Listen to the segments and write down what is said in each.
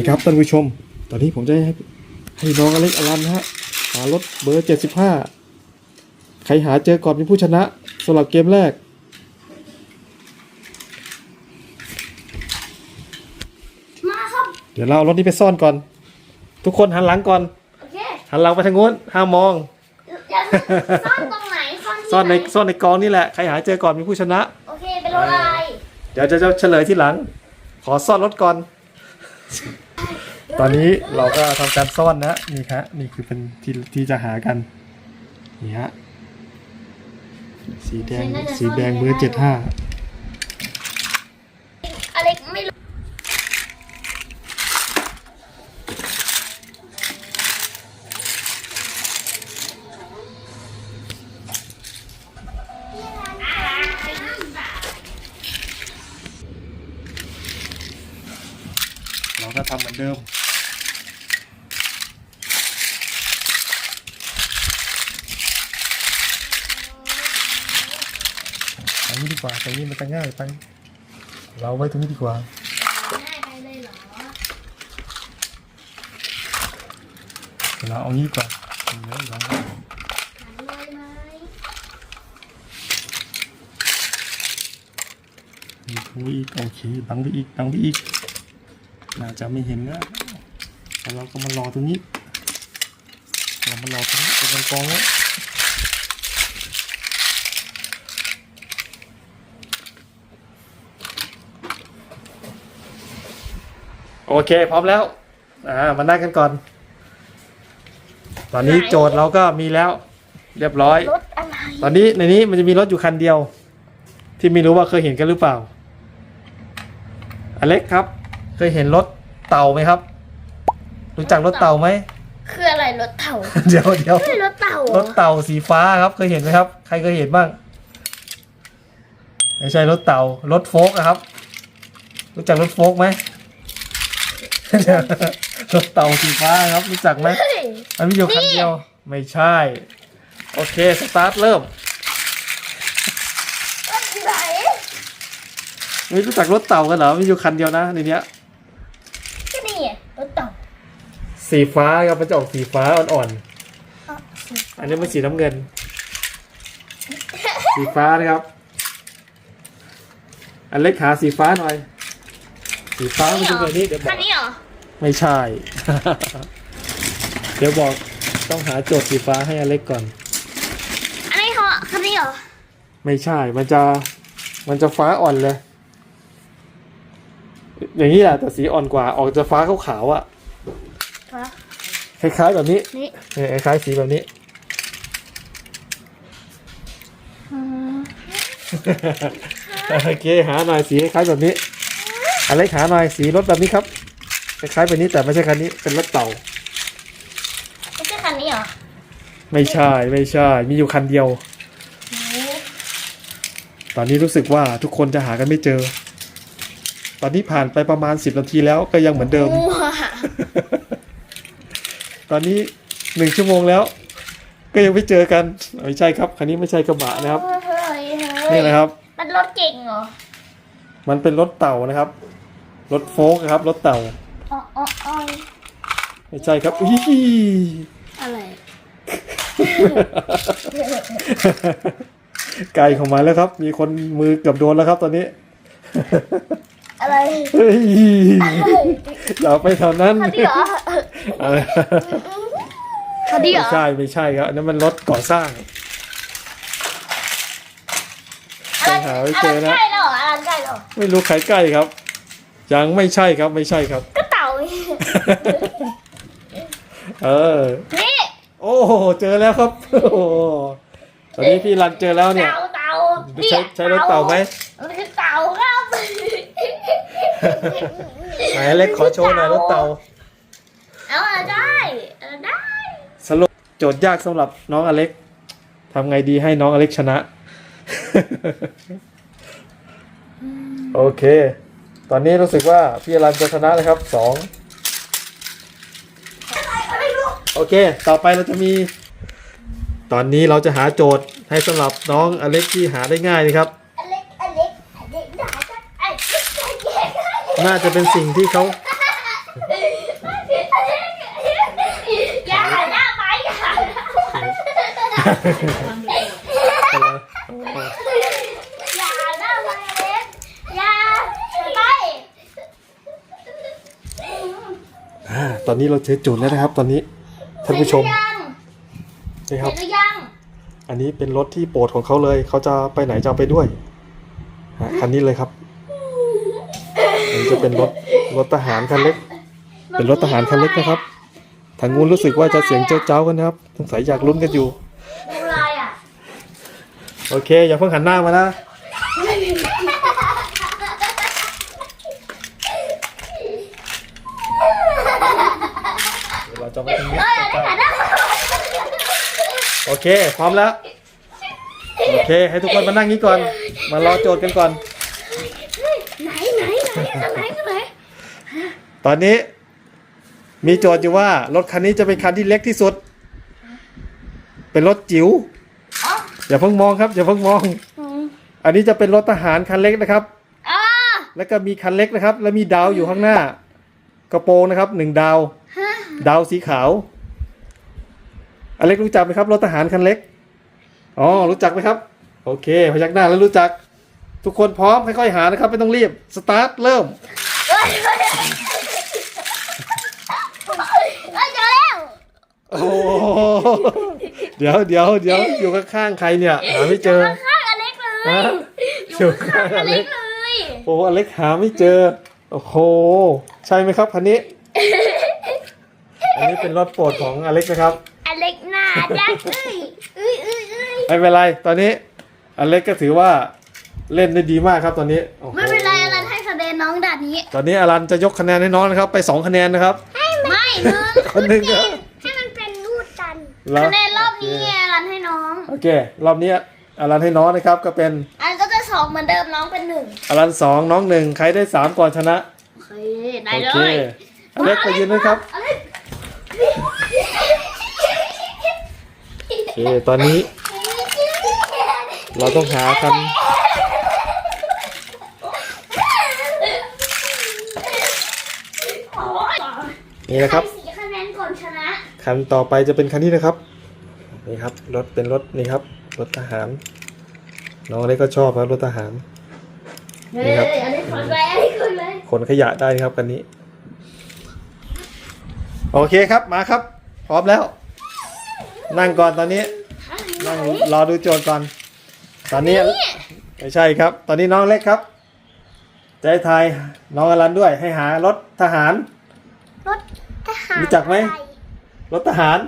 ดีครับท่านผู้ชม ตอนนี้ผมจะให้ให้น้องอเล็กอลันนะฮะหารถเบอร์เจ็ดสิบห้าใครหาเจอก่อนเป็นผู้ชนะสำหรับเกมแรก มาครับ เดี๋ยวเราเอารถนี้ไปซ่อนก่อน ทุกคนหันหลังก่อน โอเคหันหลังไปทางนู้นห้ามมอง อย่าซ่อนตรงไหนซ่อนที่ซ่อนในไหซ่อนในกองนี่แหละใครหาเจอก่อนเป็นผู้ชนะ โอเคเป็นรถอะไร เดี๋ยวจะจะเฉลยที่หลัง ขอซ่อนรถก่อน ตอนนี้เราก็ทำการซ่อนนะนี่ครับนี่คือเป็นที่ที่จะหากันนี่ฮะสีแดงสีแดงเบอร์เจ็ดห้าอะไรไม่รู้เราก็ทำเหมือนเดิม กว่า ตรงนี้มันจะง่ายไป เราไว้ตรงนี้ดีกว่า ง่ายไปเลยเหรอเราเอางี้ดีกว่าเอาไว้ลองไว้หันเลยไหมมีบังไว้อีกโอเคบังไว้อีกบังไว้อีก น่าจะไม่เห็นแล้วแล้วเราก็มารอตรงนี้ เรามารอตรงนี้เป็นกองกองๆไว้ โอเค พร้อมแล้วอ่ามานั่งกันก่อน ตอนนี้โจทย์เราก็มีแล้ว เรียบร้อย รถอะไรตอนนี้ในนี้มันจะมีรถอยู่คันเดียว ที่ไม่รู้ว่าเคยเห็นกันหรือเปล่า อเล็กครับ เคยเห็นรถเต่าไหมครับ รู้จักรถเต่าไหม คืออะไรรถเต่าเดี๋ยวเดี๋ยวคือรถเต่ารถเต่าสีฟ้าครับ เคยเห็นไหมครับ ใครเคยเห็นบ้างไม่ใช่รถเต่ารถโฟกนะครับ รู้จักรถโฟกไหม รถเต่าสีฟ้าครับรู้จักไหมเฮ้ยมันมีอยู่คันเดียว ไม่ใช่ โอเค สตาร์ทเริ่มรถไหนไม่รู้จักรถเต่ากันเหรอมีอยู่คันเดียวนะในเนี้ยก็นี่ไงรถเต่าสีฟ้าครับมันจะออกสีฟ้าอ่อนอ๋อสิๆอันนี้มันสีน้ำเงิน สีฟ้านะครับ อันเล็กขาสีฟ้าหน่อย สีฟ้ามันจะแบบนี้เดี๋ยวบอคักนนี้เหรอ ไม่ใช่ เดี๋ยวบอกต้องหาโจทย์สีฟ้าให้อเล็กก่อน อันนี้เหรอคันนี้เหรอ ไม่ใช่ มันจะ มันจะฟ้าอ่อนเลย อย่างนี้แหละแต่สีอ่อนกว่า ออกจะฟ้าขาวๆอะฮะคล้ายๆแบบนี้นี่เออคล้ายๆสีแบบนี้ อืมโอเค หาหน่อยสีคล้ายๆแบบนี้ อันเล็กหาหน่อยสีรถแบบนี้ครับคล้ายๆแบบนี้แต่ไม่ใช่คันนี้เป็นรถเต่า ไม่ใช่คันนี้เหรอไม่ใช่ไม่ใช่ มีอยู่คันเดียวโอ้ตอนนี้รู้สึกว่าทุกคนจะหากันไม่เจอ ตอนนี้ผ่านไปประมาณ10นาทีแล้วก็ยังเหมือนเดิมโหตอนนี้หนึ่งชั่วโมงแล้ว ก็ยังไม่เจอกันไม่ใช่ครับคันนี้ไม่ใช่กระบะนะครับเฮ้ยเฮ้ยเฮ้ยนี่นะครับ มันรถเก่งเหรอ มันเป็นรถเต่านะครับ รถโฟล์กนะครับรถเต่าอ๋ออ๋ออ๋อไม่ใช่ครับอุ้ยอะไรไกลเข้ามาแล้วครับ มีคนมือเกือบโดนแล้วครับตอนนี้ อะไรเฮ้ยอย่าไปแถวนั้นคันนี้เหรอเออคันนี้เหรไม่อใช่ไม่ใช่ครับอันนั้นมันรถก่อสร้างอลันหาไม่เจอนะใกล้แล้วเหรออลันใกล้แล้วเหรอไม่รู้ใครใกล้ครับ ยังไม่ใช่ครับไม่ใช่ครับ ก็เต่าเออ นี่โอ้โหเจอแล้วครับโอ้โหตอนนี้พี่รันเจอแล้วเนี่ย เต่าเต่าใช้ใช้รถเต่าไหมมันคือเต่าครับไหนเล็กขอโชว์หน่อยรถเต่าเอาอะไรได้เอาได้ สรุปโจทย์ยากสำหรับน้องอเล็กทำไงดีให้น้องอเล็กชนะ โอเค ตอนนี้รู้สึกว่าพี่รันจะชนะเลยครับสองโอเค ต่อไปเราจะมี ตอนนี้เราจะหาโจทย์ให้สำหรับน้องอเล็กที่หาได้ง่ายนะครับ น่าจะเป็นสิ่งที่เขาอย่าหน้าไม้อย่า ตอนนี้เราเจอโจุดแล้วนะครับ ตอนนี้ท่านผู้ชมเห็นนี่หครือยังรับเห็นหรือยังอันนี้เป็นรถที่โปรดของเขาเลย เขาจะไปไหนจะเอาไปด้วยฮะคันนี้เลยครับอันนี้จะเป็นรถรถทหารคันเล็ก เป็นรถทหารคันเล็กนะครับ ทางงูนรู้สึกว่าจะเสียงเจ้าเจ้าๆกันนะครับสงสัยอยากลุ้นกันอยู่ ดูลายอะ โอเค อย่าเพิ่งหันหน้ามานะ เดี๋ยวเราจะไปตรงนี้เอ้ยอันนี้หันหน้ามาโอเค พร้อมแล้ว โอเค ให้ทุกคนมานั่งนี้ก่อน มารอโจทย์กันก่อน ไหนไหนไหนอันไหนอันไหนตอนนี้ มีโจทย์อยู่ว่ารถคันนี้จะเป็นคันที่เล็กที่สุด เป็นรถจิ๋วอ๋ออย่าเพิ่งมองครับ อย่าเพิ่งมองอืมอันนี้จะเป็นรถทหารคันเล็กนะครับอ่าแล้วก็มีคันเล็กนะครับ แล้วมีดาวอยู่ข้างหน้า กระโปรงนะครับหนึ่งดาวฮะ ดาวสีขาว อเล็กรู้จักไหมครับรถทหารคันเล็ก อ๋อ รู้จักไหมครับ โอเค พยักหน้าแล้วรู้จัก ทุกคนพร้อมค่อยๆหานะครับ ไม่ต้องรีบ สตาร์ท เริ่มเอ้ยเอ้ยเอ้ยเจอแล้วโอ้เดี๋ยวเดี๋ยวเดี๋ยวอยู่ข้างๆใครเนี่ยหาไม่เจอข้างๆอเล็กเลยอยู่ข้างๆอเล็กเลยโอ้อเล็กหาไม่เจอ โอ้โห ใช่ไหมครับคันนี้ อันนี้เป็นรถโปรดของอเล็กนะครับ อเล็กหน้าดักเอ้ยเอ้ยเอ้ยเอ้ยไม่เป็นไรตอนนี้อเล็กก็ถือว่าเล่นได้ดีมากครับตอนนี้โอ้โหไม่เป็นไรอะไรให้คะแนนน้องด่านนี้ ตอนนี้อลันจะยกคะแนนให้น้องนะครับ ไปสองคะแนนนะครับ ไม่หนึ่งคนหนึ่งเหรอให้มันเป็นรูดกันเหรอคะแนนรอบนี้ไงรันให้น้อง โอเค รอบนี้อลันให้น้องนะครับก็เป็นอันก็จะสองเหมือนเดิมน้องเป็นหนึ่งอลันสองน้องหนึ่งใครได้สามก่อนชนะ โอเค ได้โอเลเคยอเล็กไปยืนนะครับ อ เล็กโอเคตอนนี้ เราต้องหาคันโอ้ยนี่นะครับใสี่คะแนนก่อนชนะคันต่อไปจะเป็นคันนี้นะครับนี่ครับรถเป็นรถนี่ครับรถทหารน้องอเล็กก็ชอบครับรถทหารเฮ้นี่ยครับอันนี้คนแรกอันนี้คนแรกขนขยะได้ครับคันนี้ โอเคครับมาครับ พร้อมแล้ว นั่งก่อนตอนนี้นั่งรอดูโจทย์ก่อน ตอนนี้ไม่ใช่ครับ ตอนนี้น้องเล็กครับใจะให้ทายน้องอลันด้วยให้หารถทหาร รถทหารรู้จักไหม รถทหาร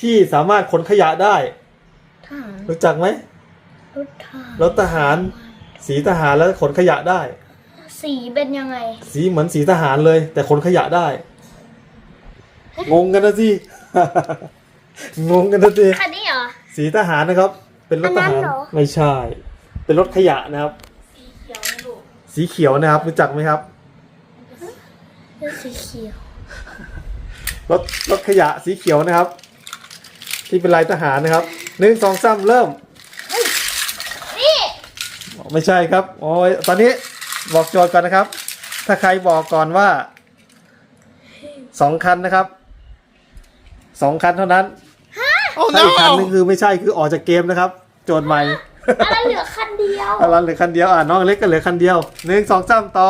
ที่สามารถขนขยะได้ ทหารรู้จักไหมรถทหารรถทหาร สีทหารแล้วขนขยะได้ สีเป็นยังไง สีเหมือนสีทหารเลย แต่ขนขยะได้ งงกันนะสิ งงกันนะสิคันนี้เหรอ สีทหารนะครับ เป็นรถทหารอันนั้นเหรอ ไม่ใช่ เป็นรถขยะนะครับสีเขียวนะครับ รู้จักไหมครับ เป็นสีเขียว รถรถขยะสีเขียวนะครับ ที่เป็นลายทหารนะครับหนึ่งสองสามเริ่มนี่ไม่ใช่ครับโอ้ยตอนนี้บอกโจทย์ก่อนนะครับ ถ้าใครบอกก่อนว่าสองคันนะครับสองคันเท่านั้น ถ้าอีกคันหนึงคือไม่ใช่คือออกจากเกมนะครับ โจทย์ใหม่อะไรเหลือคันเดียวอะไรเหลือคันเดียวอะน้องเล็กก็เหลือคันเดียวหนึ่งสองสามต่อ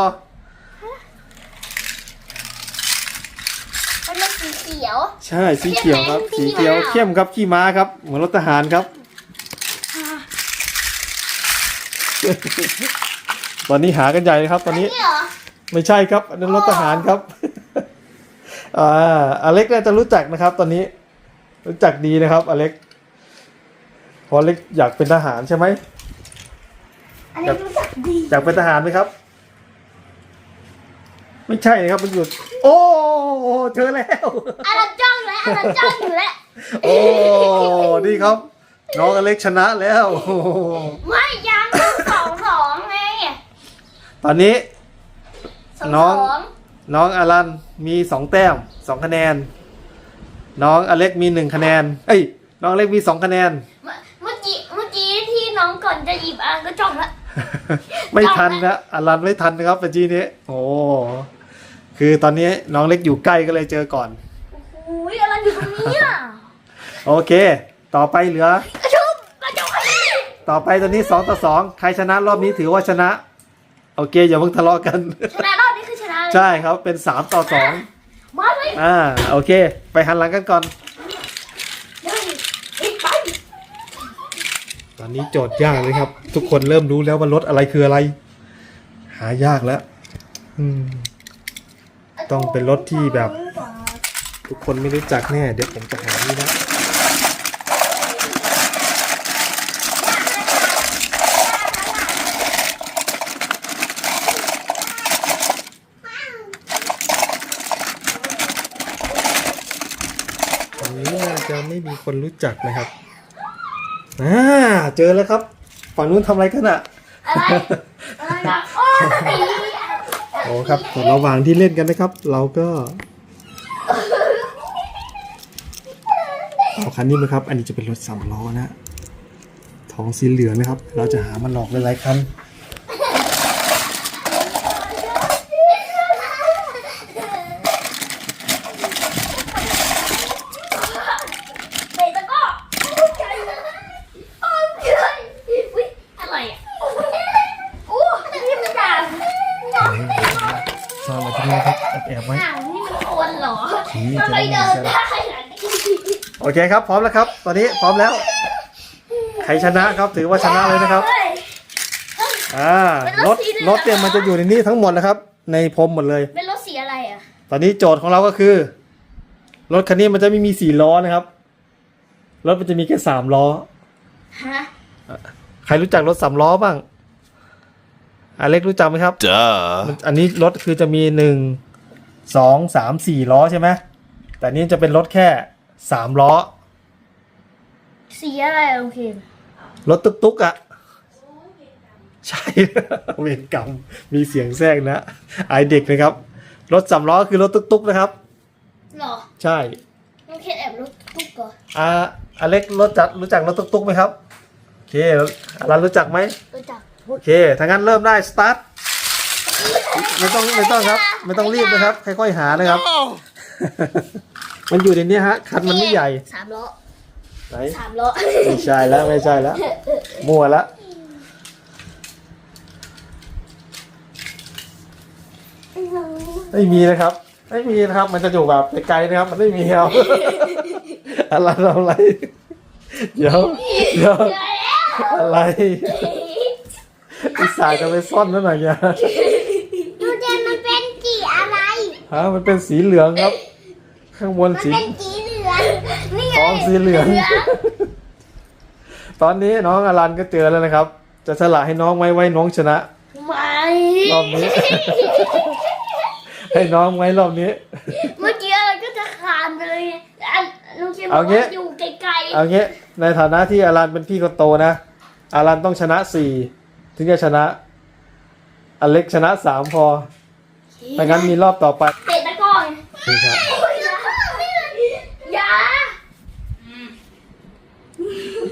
มันเป็นสีเขียว ใช่สีเขียวครับเข้สีมไหมเขียวขี้ม้าเข้มครับขี้ม้าครับเหมือนรถทหารครับ ตอนนี้หากันใหญ่เลยครับ ตอนนี้นี่เหรอไม่ใช่ครับอันนั้นรถทหารครับอ่าอเล็กน่าจะรู้จักนะครับ ตอนนี้ รู้จักดีนะครับ อเล็กเพอเล็กอยากเป็นทหารใช่ไหมอันนี้รู้จักดีอยากเป็นทหารไหมครับ ไม่ใช่นะครับมันอยู่โอ้เจอแล้ว อันนั้นจ้องแล้วอันนั้นจ้องอยู่แล้วโอ้นี่ครับ น้องอเล็กชนะแล้วโอ้โหไม่ยังสองสองไงตอนนี้ สองน้อง สองน้องอลันมีสองแต้มสองคะแนน น้องอเล็กมีหนึ่งคะแนน เอ้ย น้องอเล็กมีสองคะแนน เมื่อเมื่อกี้เมื่อกี้ที่น้องก่อนจะหยิบอันก็จ้องแล้วไม่ทันนะอลันไม่ทันนะครับเมื่อกี้นี้ โอ้คือตอนนี้น้องเล็กอยู่ใกล้ก็เลยเจอก่อนโอ้ยอะไรอยู่ตรงนี้อะโอเค ต่อไปเหลือกระชุบกระชุบต่อไปตอนนี้สองต่อสองใครชนะรอบนี้ถือว่าชนะ โอเคอย่าเพิ่งทะเลาะกัน ชนะรอบนี้คือชนะเลยใช่ครับเป็นสามต่อสอง มาเลยอ่าโอเค ไปหันหลังกันก่อนเฮ้ยเฮ้ยไปตอนนี้โจทย์ยากเลยครับ ทุกคนเริ่มรู้แล้วว่ารถอะไรคืออะไร หายากแล้ว อืม ต้องเป็นรถที่แบบ ทุกคนไม่รู้จักแน่ เดี๋ยวผมจะหานี่นะ ตรงนี้น่าจะไม่มี คนรู้จักนะครับอ่าเจอแล้วครับ ฝั่งนู้นทำอะไรกันอะอะไรอะไรนะโอ้ยโอ้ครับส่วนระหว่างที่เล่นกันนะครับ เราก็เอาคันนี้ไหมครับ อันนี้จะเป็นรถสามล้อนะท้องสีเหลืองนะครับ เราจะหามันหลอกหลายๆคัน เตะตะกร้อโอ้ยใจเลยโอ้ยใจอุ๊ยอะไรอะโอ้ยนี่มันด่า ซ่อนไว้ที่นี่ครับแอบๆไว้ อ้าวนี่มันคนเหรอ ผีจะ ทำไม ได้ไม่ เดิน เจอ ได้ขนาดนี้ โอเคครับ พร้อมแล้วครับ ตอนนี้พร้อมแล้ว ใครชนะครับ ถือว่าชนะเลยนะครับเฮ้ยอ่ารถรถเนี่ยมันจะอยู่ในนี้ทั้งหมดนะครับ ในพรมหมดเลย เป็นรถสีอะไรอะ ตอนนี้โจทย์ของเราก็คือ รถคันนี้มันจะไม่มีสี่ล้อนะครับ รถมันจะมีแค่สามล้อ ฮะ ใครรู้จักรถสามล้อบ้างอเล็กรู้จักไหมครับ Duh. มันอันนี้รถคือจะมีหนึ่งสองสามสี่ล้อใช่ไหมแต่นี่จะเป็นรถแค่ สามล้อ สีอะไรอะโอเค รถตุ๊กๆอะ่ะ ใช่ เวรกรรมมีเสียงแทรกนะไอายเด็กนะครับ รถสามล้อคือรถตุ๊กๆนะครับ หรอใช่โอเคแอบรถตุ๊กเหรออ่าอเล็กรู้จักรู้จักรถตุ๊กๆไหมครับโอเคอารันรู้จักไหมรู้จักโอเคถ้างั้นเริ่มได้สตาร์ทไม่ต้องไม่ต้องครับ ไม่ต้องรีบนะครับค่อยๆหานะครับ มันอยู่ในนี้ฮะ คันมันไม่ใหญ่สามล้อไหนสามล้อไม่ใช่แล้วไม่ใช่แล้วมั่วแล้วไม่มีนะครับ ไม่มีนะครับ มันจะอยู่แบบไกลๆนะครับ มันไม่มีครับอะไรอะไรเดี๋ยวเดี๋ยวอะไรอีสายจะไปซ่อนนั่นหน่อยเนี่ยดูเจนมันเป็นสีอะไรฮะมันเป็นสีเหลืองครับ ข้างบนมันสี เป็นสีเหลืองนี่ไงท้องสีเหลือง ตอนนี้น้องอลันก็เจอแล้วนะครับ จะสละให้น้องไว้ไว้น้องชนะ ไม่รอบนี้ ให้น้องไว้รอบนี้ เมื่อกี้อะไรก็จะคลานไปเลยไงอันลุงเชนบอเอากงี้ ว่าอยู่ไกลเอางี้ในฐานะที่อลันเป็นพี่คนโตนะอลันต้องชนะสี่ถึงจะชนะ อเล็กชนะสามพอๆถ้างั้นมีรอบต่อไปเตะตะกร้อไง นี่ครับ อย่า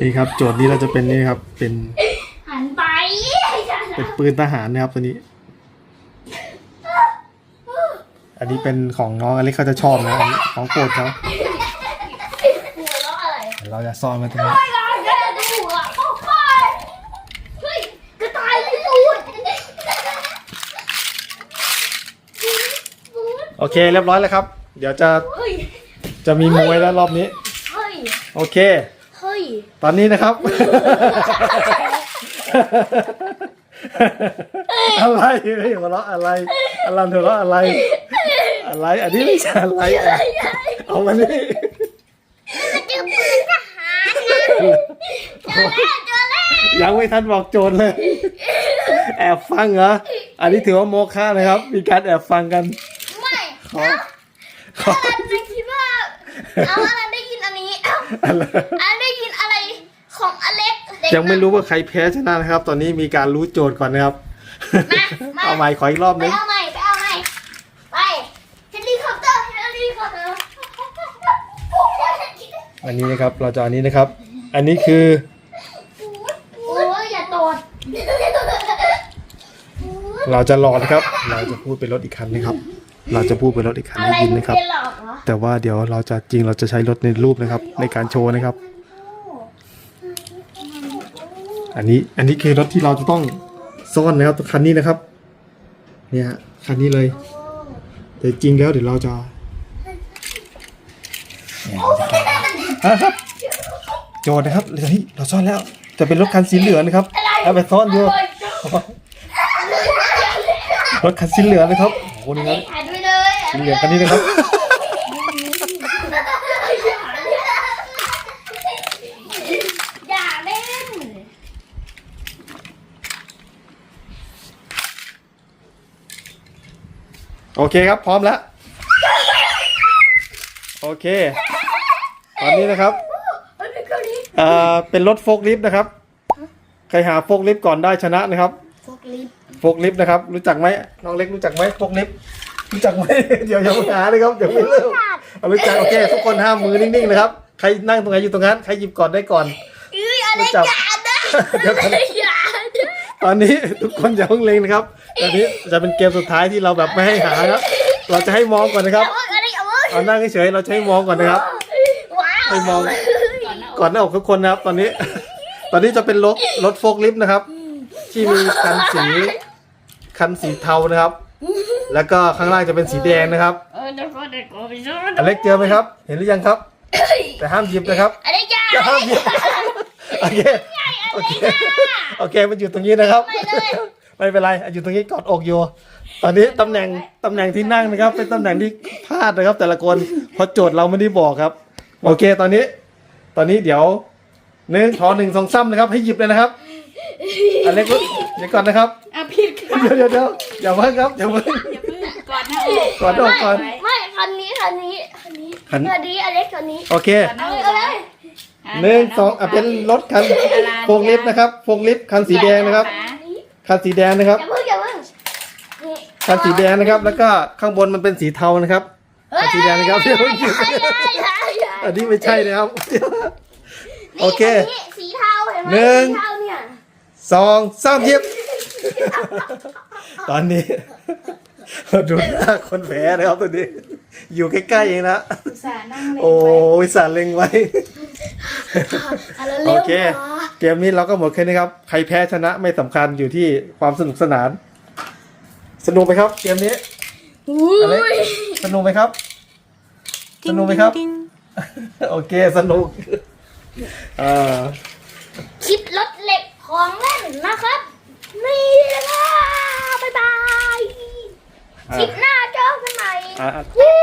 นี่ครับ โจทย์นี้เราจะเป็นนี่ครับ เป็นหันไปเป็นปืนทหารนะครับตัวนี้ อันนี้เป็นของน้องอเล็กเขาจะชอบนะอันนี้ของโปรดเขาหัวเราะอะไรเราจะซ่อนไว้ตรงนี้ไม่ได้แค่ดูอะโอ้โหเฮ้ยกระต่ายเลยตูดโอเค เรียบร้อยแล้วครับ เดี๋ยวจะเฮ้ยจะมีมวยแล้วรอบนี้ เฮ้ย โอเคเฮ้ย ตอนนี้นะครับ อะไรเฮ้ยหัวเราะอะไรอลันหัวเราะอะไร อะไร อันนี้ไม่ใช่อะไรอะเอามานี่เจอปืนทหารนะเจอแล้วเจอแล้วยังไม่ทันบอกโจทย์เลย แอบฟังเหรอ อันนี้ถือว่าโมฆะนะครับ มีการแอบฟังกัน ไม่ขอขออารันจะคิดว่าเอาอารันได้ยินอันนี้เอ้าอะไรอารันได้ยินอะไร ของอเล็กเด็กยังไม่รู้ว่าใครแพ้ชนะนะครับ ตอนนี้มีการรู้โจทย์ก่อนนะครับ มา เอาใหม่ขออีกรอบไปนึง เอาใหม่ไปเอาใหม่ไปเฮลิคอปเตอร์เฮลิคอปเตอร์อันนี้นะครับเราจะเอาอันนี้นะครับ อันนี้คือโอ้ยอย่าตดเราจะรอนะครับ เราจะพูดเป็นรถอีกคันนะครับ เราจะพูดเป็นรถอีกคันอะให้ไรยินมึงนะครับ เป็นหลอกเหรอแต่ว่าเดี๋ยวเราจะจริงเราจะใช้รถในรูปนะครับ ในการโชว์นะครับ อันนี้อันนี้คือรถที่เราจะต้องซ่อนนะครับคันนี้นะครับ เนี่ยฮะคันนี้เลย แต่จริงแล้วเดี๋ยวเราจะเนี่ยเราจะแกะอะครับโจทย์นะครับเฮ้ยเราซ่อนแล้ว จะเป็นรถคันสีเหลืองนะครับเอาไปซ่อนอยู่รถคันสีเหลืองนะครับโอ้โหนี่ครับถ่ายด้วยเลยสีเหลืองคันนี้นะครับ อย่าเล่น โอ เคครับ พร้อมแล้ว โอเค ตอนนี้นะครับเป็นเกาหลีเอ่อเป็นรถโฟกลิฟต์นะครับ ใครหาโฟกลิฟต์ก่อนได้ชนะนะครับ พวกลิฟโฟกลิฟต์นะครับ รู้จักไหมน้องเล็กรู้จักไหมโฟกลิฟต์รู้จักไหม เดี๋ยวอย่ามาหาเลยครับเดี๋ยวไม่เริ่มเอารู้จักโอเคทุกคนห้ามมือนิ่งๆนะครับ ใครนั่งตรงไหนอยู่ตรงนั้นใครหยิบก่อนได้ก่อน เอ้ยอะไรรู้จักอย่านะ เดี๋ยวก่อนนะ ตอนนี้ทุกคนอย่าเพิ่งเล็งนะครับ ตอนนี้จะเป็นเกมสุดท้ายที่เราแบบไม่ให้หาครับเราจะให้มองก่อนนะครับเอาอะไรเอาอะไรเอานั่งเฉยๆเราจะให้มองก่อนนะครับว้าวให้มองก่อนหน้าอกทุกคนนะครับ ตอนนี้ ตอนนี้จะเป็นรถรถโฟกลิฟต์นะครับ ที่มีคันสีคันสีเทานะครับ แล้วก็ข้างล่างจะเป็นสีแดงนะครับเออเดี๋ยวก่อนเดี๋ยวก่อนไปดูอเล็กเจอไหมครับ เห็นหรือยังครับ แต่ห้ามหยิบนะครับอะไรอย่าจะห้ามหยิบโอเค โอเคโอเคมันอยู่ตรงนี้นะครับไม่เป็นไรอยู่ตรงนี้กอดอกอยู่ ตอนนี้ตำแหน่งตำแหน่งที่นั่งนะครับ เป็นตำแหน่งที่พลาดนะครับ แต่ละคนเพราะโจทย์เราไม่ได้บอกครับ โอเคตอนนี้ ตอนนี้เดี๋ยวหนึ่งขอหนึ่งสองซ้ำนะครับ ให้หยิบเลยนะครับอเล็กเดี๋ยวก่อนนะครับอะผิดค่ะเดี๋ยวเดี๋ยวเดี๋ยวอย่าเพิ่งครับอย่าเพิ่งอย่าเพิ่งก่อนหน้าอกก่อนอกก่อนไม่คันนี้คันนี้คันนี้คันคันนี้อเล็กคันนี้โอเคก่อนหน้าเอาอกเลยเอาเลยหนึ่งสองอะเป็นรถคัน โฟงลิฟต์นะครับโฟงลิฟต์คันสีแดงนะครับ คันสีแดงนะครับ อย่าเพิ่งอย่าเพิ่งนี่คันสีแดงนะครับ แล้วก็ข้างบนมันเป็นสีเทานะครับเฮ้ยสีแดงนะครับอย่าอย่าอย่าอย่าอันนี้ไม่ใช่นะครับ โอเคนี่สีเทาเห็นไหมหนึ่งสีเทาเนี่ยสองสามหยิบตอนนี้ดูหน้าคนแพ้นะครับตัวนี้ อยู่ใกล้ๆเองนะอุตส่าห์นั่งเลยโอ้ยสารเล็งไว้อะไรโอเร็วเคกว่า เกมนี้เราก็หมดแค่นี้ครับ ใครแพ้ชนะไม่สำคัญอยู่ที่ความสนุกสนาน สนุกไหมครับ เกมนี้อุ้ยอะไรสนุกไหมครับ สนุกไหมครับ โอเคสนุกเอ่าคลิปรถเหล็กของเล่นนะครับ นี่นะบ๊ายบายคลิปหน้าเจอกันใหม่ อ่าเย้